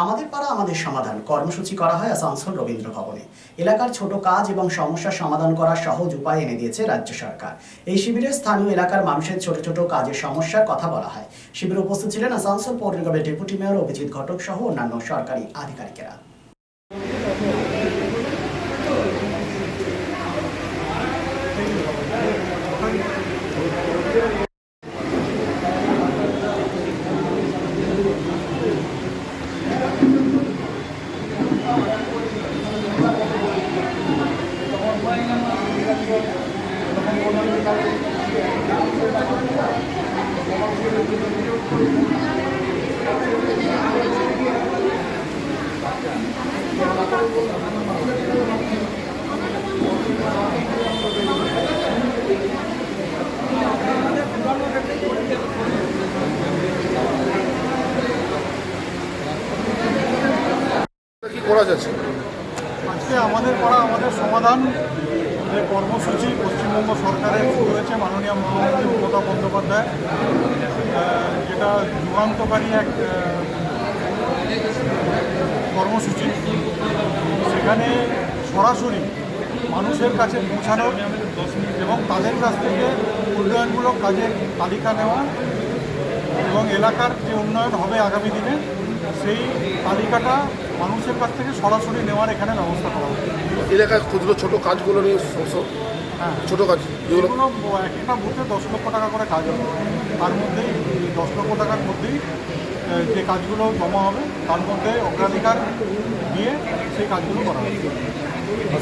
আমাদের পাড়া আমাদের সমাধান। কর্মসূচি করা হয় আসানসোল রবীন্দ্র ভবনে। এলাকার ছোট কাজ এবং সমস্যা সমাধান করার সহজ উপায় এনে দিয়েছে রাজ্য সরকার। এই শিবিরে স্থানীয় এলাকার মানুষের ছোট ছোট কাজের সমস্যার কথা বলা হয়। শিবিরে উপস্থিত ছিলেন আসানসোল পৌর নিগমের ডেপুটি মেয়র অভিজিৎ ঘটক সহ অন্যান্য সরকারি আধিকারিকেরা। করা আজকে আমাদের পাড়া আমাদের সমাধান যে কর্মসূচি পশ্চিমবঙ্গ সরকারের শুরু হয়েছে মাননীয় মুখ্যমন্ত্রী মমতা বন্দ্যোপাধ্যায় যেটা যুগান্তকারী এক কর্মসূচি। সেখানে সরাসরি মানুষের কাছে পৌঁছানো এবং তাদের কাছ থেকে উন্নয়নমূলক কাজের তালিকা নেওয়া এবং এলাকার যে উন্নয়ন হবে আগামী দিনে সেই তালিকাটা মানুষের কাছ থেকে সরাসরি নেওয়ার এখানে ব্যবস্থা করা হবে। এলাকায় ক্ষুদ্র ছোট কাজগুলো নিয়ে হ্যাঁ। ছোটো কাজ যেগুলো এক একটা বুথে দশ লক্ষ টাকা করে কাজ হবে। তার মধ্যেই দশ লক্ষ টাকার মধ্যেই যে কাজগুলো জমা হবে তার মধ্যে অগ্রাধিকার দিয়ে সেই কাজগুলো করা হবে।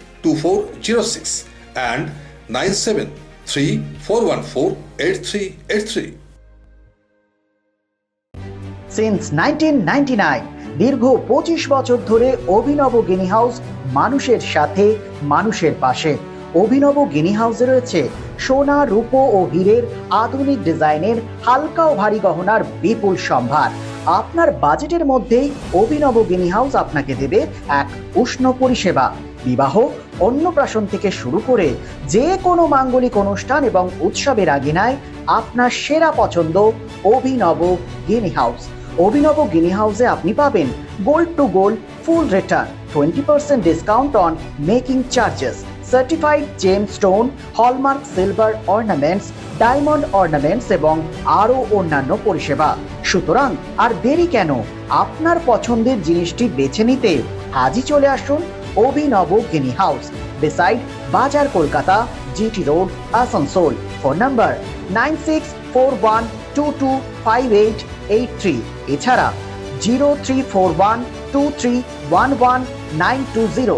2406 and 973 414 8383. Since nineteen দীর্ঘ পঁচিশ বছর ধরে অভিনব গিনি হাউস মানুষের সাথে, মানুষের পাশে। অভিনব গিনি হাউসে রয়েছে সোনা, রূপো ও হীরের আধুনিক ডিজাইনের হালকা ও ভারী গহনার বিপুল সম্ভার। আপনার বাজেটের মধ্যেই অভিনব গিনি হাউস আপনাকে দেবে এক উষ্ণ পরিষেবা। বিবাহ অন্নপ্রাশন থেকে শুরু করে যে কোনো মাঙ্গলিক অনুষ্ঠান এবং উৎসবের আগিনায় আপনার সেরা পছন্দ অভিনব গিনি হাউস। অভিনব গিনি হাউসে আপনি পাবেন gold to gold, full return twenty percent discount on making charges certified gem stone hallmark silver ornaments diamond ornaments এবং আরও অন্যান্য পরিষেবা। সুতরাং আর দেরি কেন? আপনার পছন্দের জিনিসটি বেছে নিতে আজই চলে আসুন অভিনব guinea house beside Bazar Kolkata GT road Asansol. Phone number nine six four one two two five eight eight three এছাড়া zero three four one two three one one nine two zero